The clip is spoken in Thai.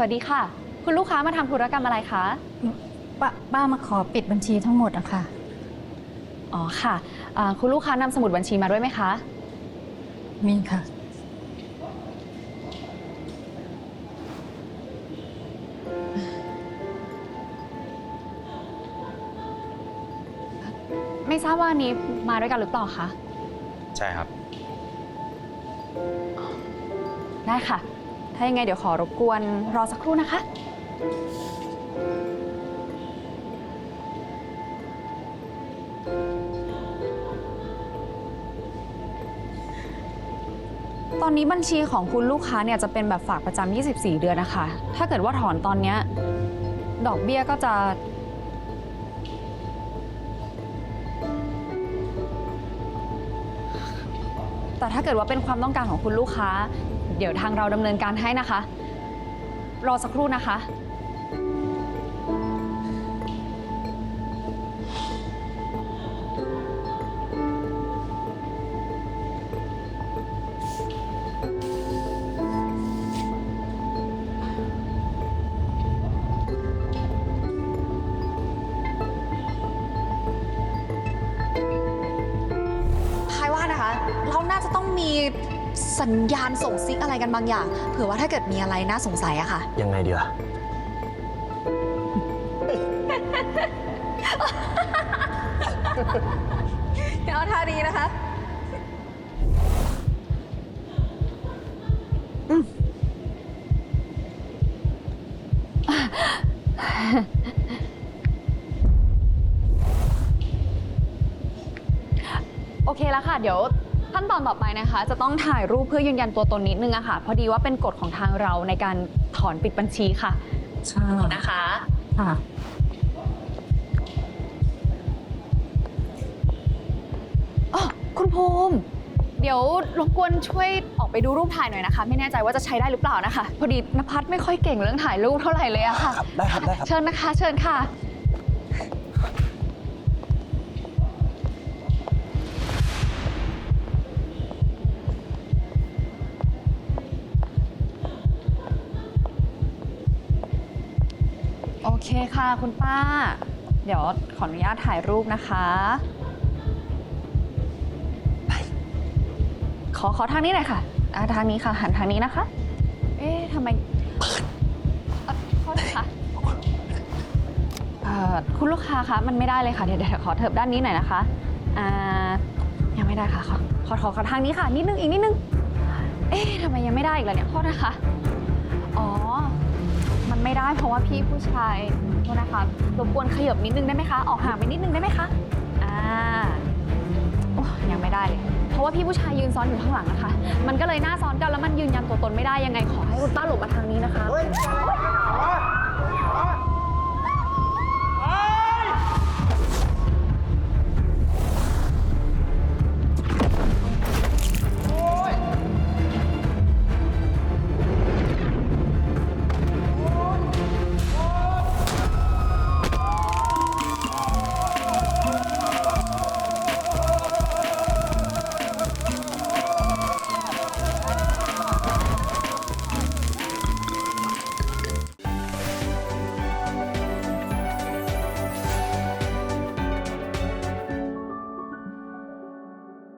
วัสดีค่ะ คุณลูกค้ามาทำธุรกรรมอะไรคะป้าป้ามาขอปิดบัญชีทั้งหมดอะค่ะ อ๋อค่ะอ่าคุณลูกค้านำสมุดบัญชีมาด้วยไหมคะ มีค่ะ ไม่ทราบว่าอันนี้มาด้วยกันหรือเปล่าคะ ใช่ครับ ได้ค่ะ ถ้ายังไงเดี๋ยวขอรบกวนรอสักครู่นะคะ ตอนนี้บัญชีของคุณลูกค้าเนี่ยจะเป็นแบบฝากประจำ 24 เดือนนะคะ ถ้าเกิดว่าถอนตอนเนี้ยดอกเบี้ยก็จะ แต่ถ้าเกิดว่าเป็นความต้องการของคุณลูกค้า เดี๋ยวทางเราดำเนินการให้นะคะ รอสักครู่นะคะ พายว่านะคะ เราน่าจะต้องมี สัญญาณส่งซิกอะไรกันบางอย่าง เผื่อว่าถ้าเกิดมีอะไรน่าสงสัยอะค่ะ ยังไงดีล่ะเอาท่าดีนะคะ โอเคแล้วค่ะ เดี๋ยว ขั้นตอนต่อไปนะคะ จะต้องถ่ายรูปเพื่อยืนยันตัวตนนิดนึงอะค่ะ พอดีว่าเป็นกฎของทางเราในการถอนปิดบัญชีค่ะใช่นะคะ ค่ะอ๋อคุณภูมิ เดี๋ยวรบกวนช่วยออกไปดูรูปถ่ายหน่อยนะคะ ไม่แน่ใจว่าจะใช้ได้หรือเปล่านะคะ พอดีนภัสไม่ค่อยเก่งเรื่องถ่ายรูปเท่าไหร่เลยอะค่ะ ครับได้ครับได้ครับ เชิญนะคะ เชิญค่ะ เคค่ะคุณป้า เดี๋ยวขออนุญาตถ่ายรูปนะคะขอขอทางนี้หน่อยค่ะอ่าทางนี้ค่ะ หันทางนี้นะคะ เอ๊ะทำไมเอ่อโทษนะคะเอ่อคุณลูกค้าคะมันไม่ได้เลยค่ะ เดี๋ยวเดี๋ยวขอเถิบด้านนี้หน่อยนะคะอ่ายังไม่ได้ค่ะขอขอขอขอทางนี้ค่ะ นิดนึงอีกนิดนึง เอ๊ะทำไมยังไม่ได้อีกล่ะเนี่ยโทษนะคะ อ๋อ ไม่ได้เพราะว่าพี่ผู้ชายโทษนะคะรบกวนขยับนิดนึงได้ไหมคะ ออกห่างไปนิดนึงได้ไหมคะ อ่าโอ้ยังไม่ได้เลย เพราะว่าพี่ผู้ชายยืนซ้อนอยู่ข้างหลังนะคะ มันก็เลยหน้าซ้อนกันแล้วมันยืนยันตัวตนไม่ได้ยังไงขอให้คุณป้าหลบมาทางนี้นะคะ